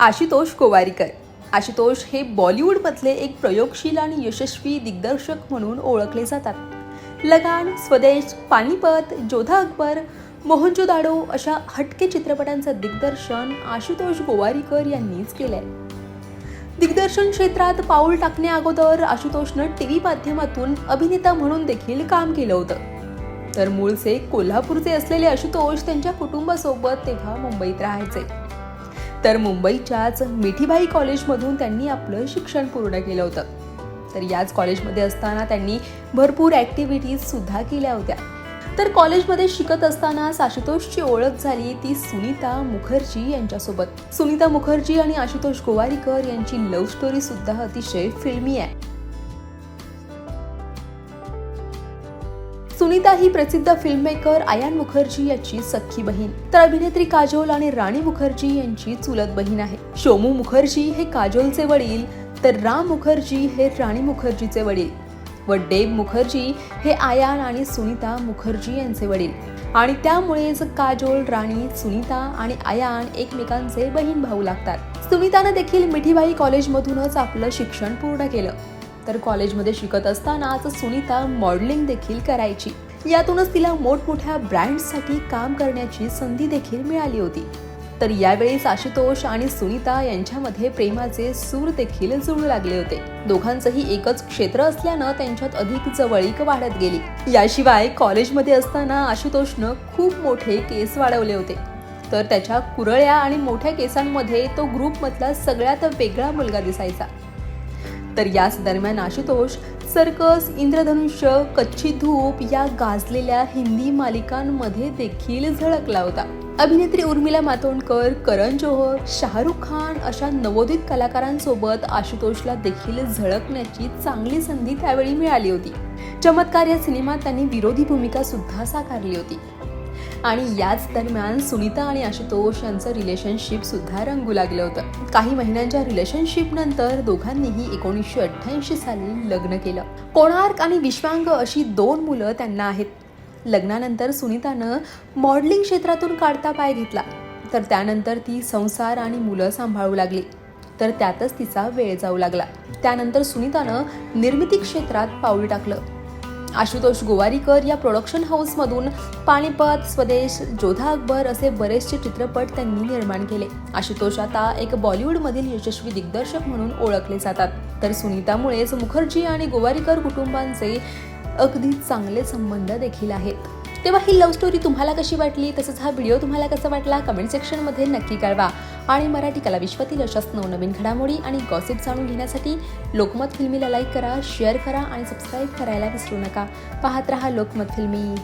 आशुतोष गोवारीकर आशुतोष हे बॉलिवूडमधले एक प्रयोगशील आणि यशस्वी दिग्दर्शक म्हणून ओळखले जातात. लगान स्वदेश पानिपत जोधा अकबर मोहनजोदाडो अशा हटके चित्रपटांचं दिग्दर्शन आशुतोष गोवारीकर यांनीच केलंय. दिग्दर्शन क्षेत्रात पाऊल टाकण्याअगोदर आशुतोषनं टी व्ही माध्यमातून अभिनेता म्हणून देखील काम केलं होतं. तर मूळचे कोल्हापूरचे असलेले आशुतोष त्यांच्या कुटुंबासोबत तेव्हा मुंबईत राहायचे. तर मुंबईच्याच मिठीबाई कॉलेजमधून त्यांनी आपलं शिक्षण पूर्ण केलं होतं. तर याच कॉलेजमध्ये असताना त्यांनी भरपूर ॲक्टिव्हिटीज सुद्धा केल्या होत्या. तर कॉलेजमध्ये शिकत असताना आशुतोषची ओळख झाली ती सुनीता मुखर्जी यांच्यासोबत. सुनीता मुखर्जी आणि आशुतोष गोवारीकर यांची लव्ह स्टोरी सुद्धा अतिशय फिल्मी आहे. सुनीता ही प्रसिद्ध फिल्ममेकर आयान मुखर्जी याची सख्खी बहीण. तर अभिनेत्री काजोल आणि राणी मुखर्जी यांची चुलत बहीण आहे. शोमू मुखर्जी हे काजोलचे वडील तर राम मुखर्जी हे राणी मुखर्जीचे वडील. व डेब मुखर्जी हे आयान आणि सुनीता मुखर्जी यांचे वडील. आणि त्यामुळेच काजोल राणी सुनीता आणि आयान एकमेकांचे बहीण भाऊ लागतात. सुनीतानं देखील मिठीबाई कॉलेजमधूनच आपलं शिक्षण पूर्ण केलं. तर कॉलेजमध्ये शिकत असतानाच सुनीता मॉडेलिंग देखील करायची. यातूनच तिला मोठमोठ्या ब्रँड्ससाठी काम करण्याची संधी देखील मिळाली होती. तर यावेळीच आशुतोष आणि सुनीता यांच्यामध्ये प्रेमाचे सूर देखील जुळू लागले होते. दोघांचंही एकच क्षेत्र असल्यानं त्यांच्यात अधिक जवळीक वाढत गेली. याशिवाय कॉलेजमध्ये असताना आशुतोषनं खूप मोठे केस वाढवले होते. तर त्याच्या कुरळ्या आणि मोठ्या केसांमध्ये तो ग्रुपमधला सगळ्यात वेगळा मुलगा दिसायचा. तर याच दरम्यान आशुतोष सर्कस इंद्रधनुष्य कच्ची धूप या गाजलेल्या हिंदी मालिकांमध्ये देखील झळकला होता. अभिनेत्री उर्मिला मातोंडकर करण जोहर शाहरुख खान अशा नवोदित कलाकारांसोबत आशुतोषला देखील झळकण्याची चांगली संधी त्यावेळी मिळाली होती. चमत्कार या सिनेमात त्यांनी विरोधी भूमिका सुद्धा साकारली होती. आणि याच दरम्यान सुनीता आणि आशुतोष यांचं रिलेशनशिपसुद्धा रंगू लागलं होतं. काही महिन्यांच्या रिलेशनशिपनंतर दोघांनीही एकोणीसशे अठ्ठ्याऐंशी साली लग्न केलं. कोणार्क आणि विश्वांग अशी दोन मुलं त्यांना आहेत. लग्नानंतर सुनीतानं मॉडेलिंग क्षेत्रातून काढता पाय घेतला. तर त्यानंतर ती संसार आणि मुलं सांभाळू लागली. तर त्यातच तिचा वेळ जाऊ लागला. त्यानंतर सुनीतानं निर्मिती क्षेत्रात पाऊल टाकलं. आशुतोष गोवारीकर या प्रोडक्शन हाऊसमधून पानिपत स्वदेश जोधा अकबर असे बरेचसे चित्रपट त्यांनी निर्माण केले. आशुतोष आता एक बॉलिवूडमधील यशस्वी दिग्दर्शक म्हणून ओळखले जातात. तर सुनीतामुळेच मुखर्जी आणि गोवारीकर कुटुंबांचे अगदी चांगले संबंध देखील आहेत. तेव्हा ही लव्ह स्टोरी तुम्हाला कशी वाटली? तसंच हा व्हिडिओ तुम्हाला कसा वाटला? कमेंट सेक्शनमध्ये नक्की कळवा. आणि मराठी कला विश्वातील अशाच नवनवीन घडामोडी आणि गॉसिप जाणून घेण्यासाठी लोकमत फिल्मीला लाईक करा शेअर करा आणि सबस्क्राईब करायला विसरू नका. पाहत रहा लोकमत फिल्मी.